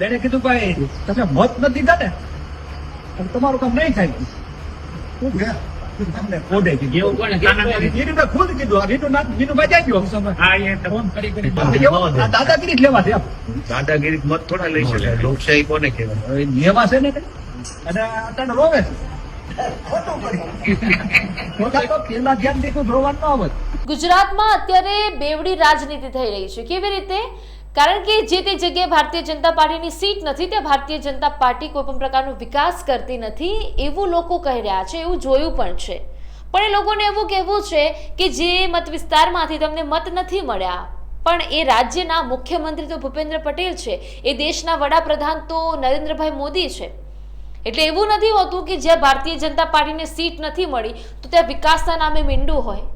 તેને કીધું ભાઈ તમે મત નથી દીધા ને તમારું કામ નહીં થાય તમને કોડે કીધું. એવું કોણે કીધું? વિનુભાઈ ખુદ કીધું વિનુભાઈ જાય ગયો સમય. હા એ તો ફોન કરી કરી એવું? આ દાદાગીરી જ લેવા છે દાદાગીરી મત થોડા લઈ શકાય લોકશાહી કોને કહેવાય લેવા છે ને અને અત્યારે રોવે છે ખોટું કર્યું. ખોટા તો પેલા ધ્યાન દીધું ધ્રોવાનું ન આવત. ગુજરાતમાં અત્યારે બેવડી રાજનીતિ થઈ રહી છે કેવી રીતે કારણ કે જે તે જગ્યાએ ભારતીય જનતા પાર્ટીની સીટ નથી, ત્યાં ભારતીય જનતા પાર્ટી કોઈ પણ પ્રકારનો વિકાસ કરતી નથી, એવું લોકો કહી રહ્યા છે, એવું જોયું પણ છે. પણ એ લોકોને એવું કહેવું છે કે જે મત વિસ્તારમાંથી તમને મત નથી મળ્યા, પણ એ રાજ્યના મુખ્યમંત્રી તો ભૂપેન્દ્ર પટેલ છે, એ દેશના વડાપ્રધાન તો નરેન્દ્રભાઈ મોદી છે. એટલે એવું નથી હોતું કે જ્યાં ભારતીય જનતા પાર્ટીને સીટ નથી મળી, તો ત્યાં વિકાસના નામે મીંડું હોય.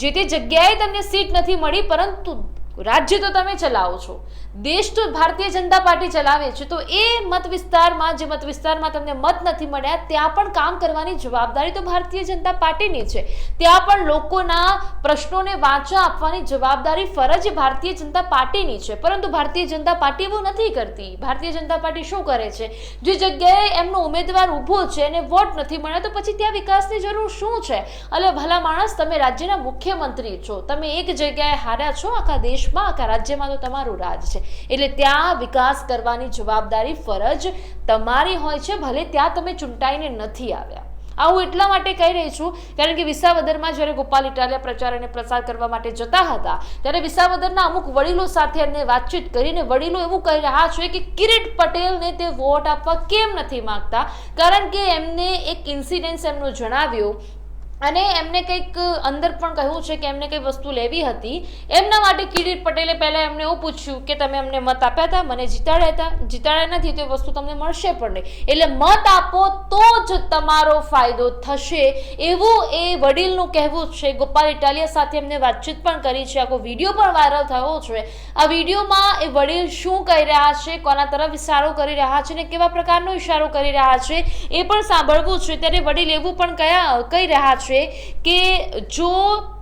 જે તે જગ્યાએ તમને સીટ નથી મળી, પરંતુ રાજ્ય તો તમે ચલાવો છો. દેશ તો ભારતીય જનતા પાર્ટી ચલાવે છે. તો એ મત વિસ્તારમાં, જે મત વિસ્તારમાં તમને મત નથી મળ્યા, ત્યાં પણ કામ કરવાની જવાબદારી તો ભારતીય જનતા પાર્ટીની છે. ત્યાં પણ લોકોના પ્રશ્નોને વાંચા આપવાની જવાબદારી ફરજ ભારતીય જનતા પાર્ટીની છે. પરંતુ ભારતીય જનતા પાર્ટી એવું નથી કરતી. ભારતીય જનતા પાર્ટી શું કરે છે? જે જગ્યાએ એમનો ઉમેદવાર ઊભો છે અને વોટ નથી મળ્યા, તો પછી ત્યાં વિકાસની જરૂર શું છે? અલે ભલા માણસ, તમે રાજ્યના મુખ્યમંત્રી છો. તમે એક જગ્યાએ હાર્યા છો આખા દેશમાં, આખા રાજ્યમાં તો તમારું રાજ છે. એટલે ત્યાં વિકાસ કરવાની જવાબદારી ફરજ તમારી હોય છે, ભલે ત્યાં તમે ચૂંટાઈને નથી આવ્યા. આ હું એટલા માટે કહી રહી છું, કારણ કે વિસાવદરમાં જ્યારે ગોપાલ ઇટાલિયા પ્રચાર અને પ્રસાર કરવા માટે જતા હતા, ત્યારે વિસાવદરના અમુક વડીલો સાથે એમને વાતચીત કરીને વડીલો એવું કહી રહ્યા છે કે કિરીટ પટેલને તે વોટ આપવા કેમ નથી માંગતા? કારણ કે એમને એક ઇન્સિડન્સ એમનો જણાવ્યો અને એમને કંઈક અંદર પણ કહ્યું છે કે એમને કઈ વસ્તુ લેવી હતી. એમના માટે કિરીટ પટેલે પહેલા એમને એવું પૂછ્યું કે તમે અમને મત આપ્યા હતા, મને જીતાડ્યા હતા. જીતાડ્યા નથી તો એ વસ્તુ તમને મળશે પણ નહીં. એટલે મત આપો તો જ તમારો ફાયદો થશે. એવું એ વડીલનું કહેવું છે. ગોપાલ ઇટાલિયા સાથે એમને વાતચીત પણ કરી છે. આખો વીડિયો પણ વાયરલ થયો છે. આ વિડીયોમાં એ વડીલ શું કહી રહ્યા છે, કોના તરફ ઇશારો કરી રહ્યા છે ને કેવા પ્રકારનો ઇશારો કરી રહ્યા છે એ પણ સાંભળવું છે. ત્યારે વડીલ એવું પણ કયા, કહી રહ્યા છે કે જો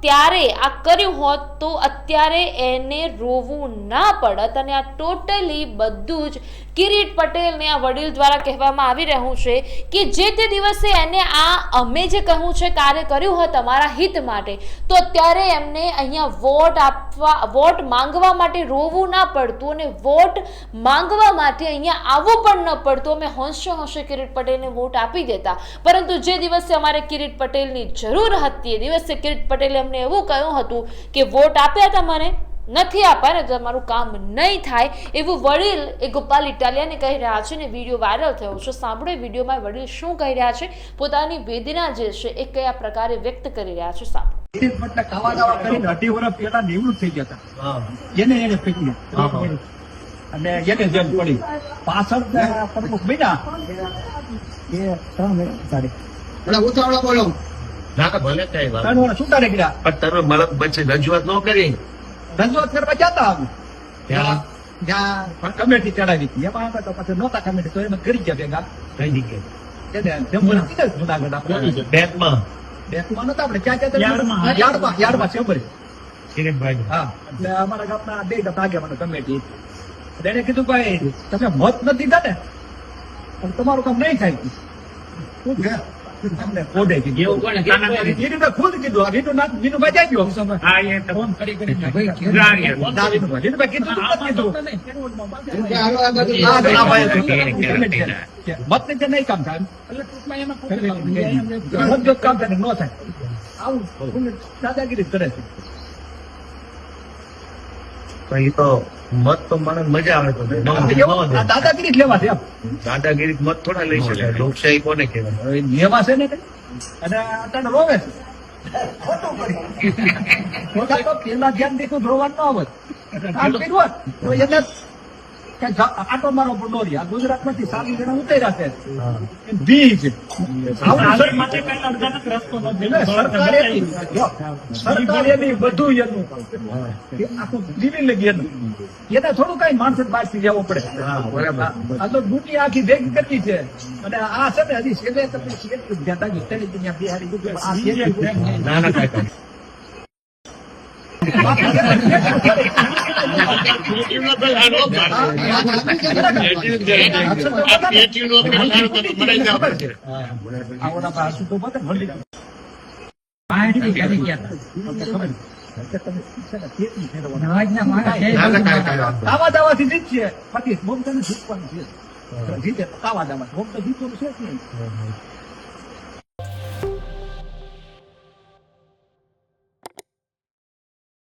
ત્યારે આ કર્યું હોત તો અત્યારે એને રોવું ના પડત અને આ ટોટલી બધું જ કિરીટ પટેલને આ વડીલ દ્વારા કહેવામાં આવી રહ્યું છે કે જે તે દિવસે એને આ અમે જે કહ્યું છે કાર્ય કર્યું હોય તમારા હિત માટે, તો અત્યારે એમને અહીંયા વોટ આપવા, વોટ માંગવા માટે રોવું ના પડતું અને વોટ માંગવા માટે અહીંયા આવવું પણ ન પડતું. અમે હોંશે હોંશે કિરીટ પટેલને વોટ આપી દેતા. પરંતુ જે દિવસે અમારે કિરીટ પટેલની જરૂર હતી, એ દિવસે કિરીટ પટેલે અમને એવું કહ્યું હતું કે વોટ આપ્યા હતા મને? નથી આપવાને તમારું કામ નહીં થાય. એવું વડીલ એ ગોપાલ ઇટાલિયાને કહી રહ્યા છે ને વીડિયો વાયરલ થયો છે. સાંભળો વિડીયોમાં વડીલ શું કહી રહ્યા છે? પોતાની વેદના જે છે એ કયા પ્રકારે વ્યક્ત કરી રહ્યા છે સાંભળો. ખાવા દાવા કરીને અઢી વર્ષ પહેલા નિવૃત્ત થઈ ગયા હતા એને એને ફેંકી હા, હા. અને એને જેમ પડી. પાછળ પ્રમુખ બન્યા. એ ત્રણ મહિના સાડી ના ભલે કઈ વાત. છૂટા નીકળ્યા. પણ તમે મરદ પછી રજૂઆત ન કરી? રજૂઆત કરવા જતા અમે. ત્યાં ત્યાં પણ ચડાવી હતી. એમાં તો પછી નહોતા કમિટી તો એમાં કરી ગયા ભેગા. કઈ જગ્યાએ? એને કીધું બેંકમાં બેંકમાં નહોતા આપણે. ક્યાં ક્યાં યાર્ડમાં. યાર્ડમાં યાર્ડમાં કિરીટભાઈ. હા એટલે અમારા ગામના બે ભાગ્યા મને કમેટી. એટલે એને કીધું ભાઈ તમે મત નથી દીધા ને? પણ તમારું કામ નહીં થાય. શું કે? તમને કોડે કીધું એવું કોણે કીધું? વિનુભાઈ ખુદ કીધું આ વિનુનાથ વિનુભાઈ જાય ગયો હા એ ફોન કરી કરી ના, કીધું વિનુભાઈ વિનુભાઈ કીધું કીધું ભાઈ. મત નીચે નહીં કામ થાય એટલે ટૂંકમાં એમાં જો કામ થાય ન થાય આવું દાદાગીરી કરે છે તો એ તો મત તો મને મજા આવે તો. દાદાગીરી જ લેવા છે દાદાગીરી મત થોડા લઈ શકે. લોકશાહી કોને કહેવાય? હવે લેવા છે ને અને અત્યારે રોવે છે. ખોટું. પેલા ધ્યાન દેખું ધ્રોવાનું ન આવત. આમ જા- આટો મારો. આ ગુજરાતમાંથી સાલી જણા ઉતર્યા છે. એમ બી છે આવું આગળ સર- માટે કઈ અડધાનો રસ્તો નથી. એટલે સરકાર એની જો, સરકાર એની બધું એનું આખું દિલ્હી લગી એનું. એને થોડું કઈ માણસ બાજથી જવું પડે. આ તો દુનિયા આખી ભેગી કરવી છે. અને આ છે ને હજી ધ્યાન બિહારી ના ના કાકા દાવાથી રાખજો. પેટીનો પેલાડો આ પેટીનો પેલાડો તો મને જ આપે છે જીતશે બાકી જીતવાનું છે જીતે કાવા દાવા બોમ્બ તો જીતવાનું છે જ નહીં